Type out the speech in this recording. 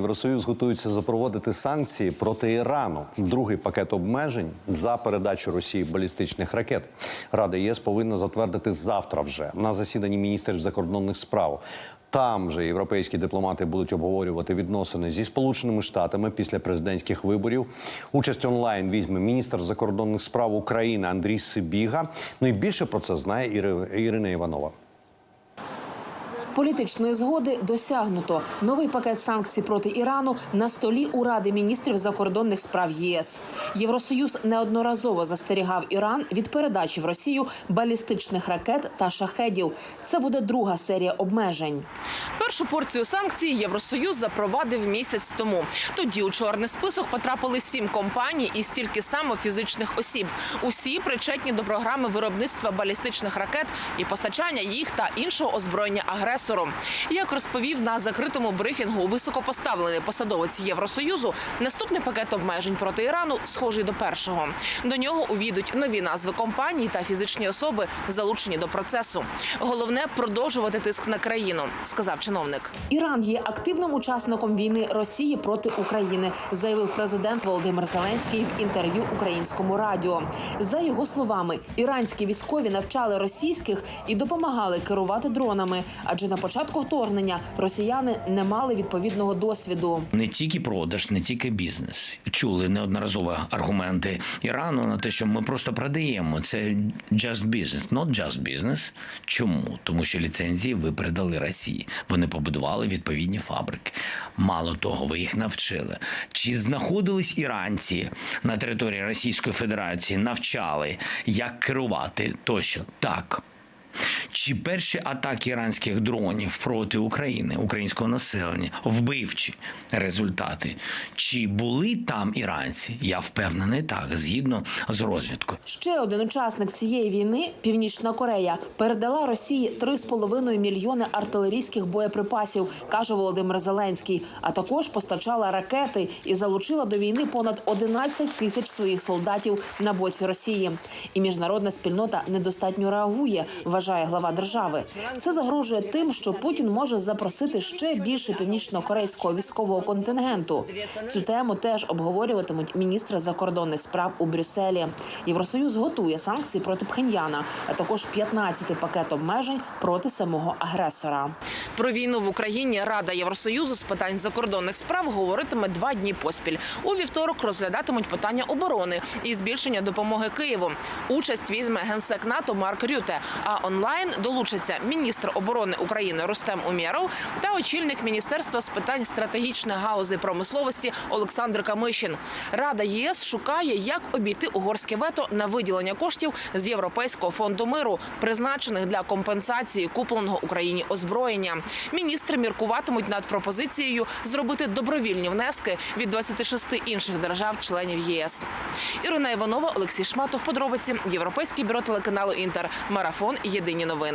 Євросоюз готується запровадити санкції проти Ірану. Другий пакет обмежень за передачу Росії балістичних ракет. Рада ЄС повинна затвердити завтра вже на засіданні міністрів закордонних справ. Там же європейські дипломати будуть обговорювати відносини зі сполученими штатами після президентських виборів. Участь онлайн візьме міністр закордонних справ України Андрій Сибіга. Ну і більше про це знає Іри- Ірина Іванова. Політичної згоди досягнуто. Новий пакет санкцій проти Ірану на столі у Ради міністрів закордонних справ єС. Євросоюз неодноразово застерігав Іран від передачі в Росію балістичних ракет та шахедів. Це буде друга серія обмежень. Першу порцію санкцій Євросоюз запровадив місяць тому. Тоді у чорний список потрапили сім компаній і стільки само фізичних осіб. Усі причетні до програми виробництва балістичних ракет і постачання їх та іншого озброєння агресору. Як розповів на закритому брифінгу високопоставлений посадовець Євросоюзу, наступний пакет обмежень проти Ірану схожий до першого. До нього увійдуть нові назви компаній та фізичні особи, залучені до процесу. Головне продовжувати тиск на країну, сказав чиновник. Іран є активним учасником війни Росії проти України, заявив президент Володимир Зеленський в інтерв'ю українському радіо. За його словами, іранські військові навчали російських і допомагали керувати дронами, адже на початку вторгнення росіяни не мали відповідного досвіду. не тільки продаж, не тільки бізнес. Чули неодноразово аргументи Ірану на те, що ми просто продаємо. Це just business, not just business. Чому? Тому що ліцензії ви передали Росії. Вони побудували відповідні фабрики. Мало того, ви їх навчили. Чи знаходились іранці на території Російської Федерації, навчали, як керувати тощо? Так. Чи перші атаки іранських дронів проти України, українського населення, вбивчі результати? Чи були там іранці? Я впевнений так, згідно з розвідкою. Ще один учасник цієї війни, Північна Корея, передала Росії 3,5 мільйони артилерійських боєприпасів, каже Володимир Зеленський. А також постачала ракети і залучила до війни понад 11 тисяч своїх солдатів на боці Росії. І міжнародна спільнота недостатньо реагує, вважає глава держави. Це загрожує тим, що Путін може запросити ще більше північно-корейського військового контингенту. Цю тему теж обговорюватимуть міністри закордонних справ у Брюсселі. Євросоюз готує санкції проти Пхеньяна, а також 15-й пакет обмежень проти самого агресора. Про війну в Україні Рада Євросоюзу з питань закордонних справ говоритиме два дні поспіль. У вівторок розглядатимуть питання оборони і збільшення допомоги Києву. Участь візьме генсек НАТО Марк Рюте. А онлайн долучаться міністр оборони України Рустем Умєров та очільник міністерства з питань стратегічних галузей промисловості Олександр Камишин. Рада ЄС шукає, як обійти угорське вето на виділення коштів з Європейського фонду миру, призначених для компенсації купленого Україні озброєння. Міністри міркуватимуть над пропозицією зробити добровільні внески від 26 інших держав-членів ЄС. Ірина Іванова, Олексій Шматов. Подробиці Європейське бюро телеканалу Інтер. Марафон. Єдині новини.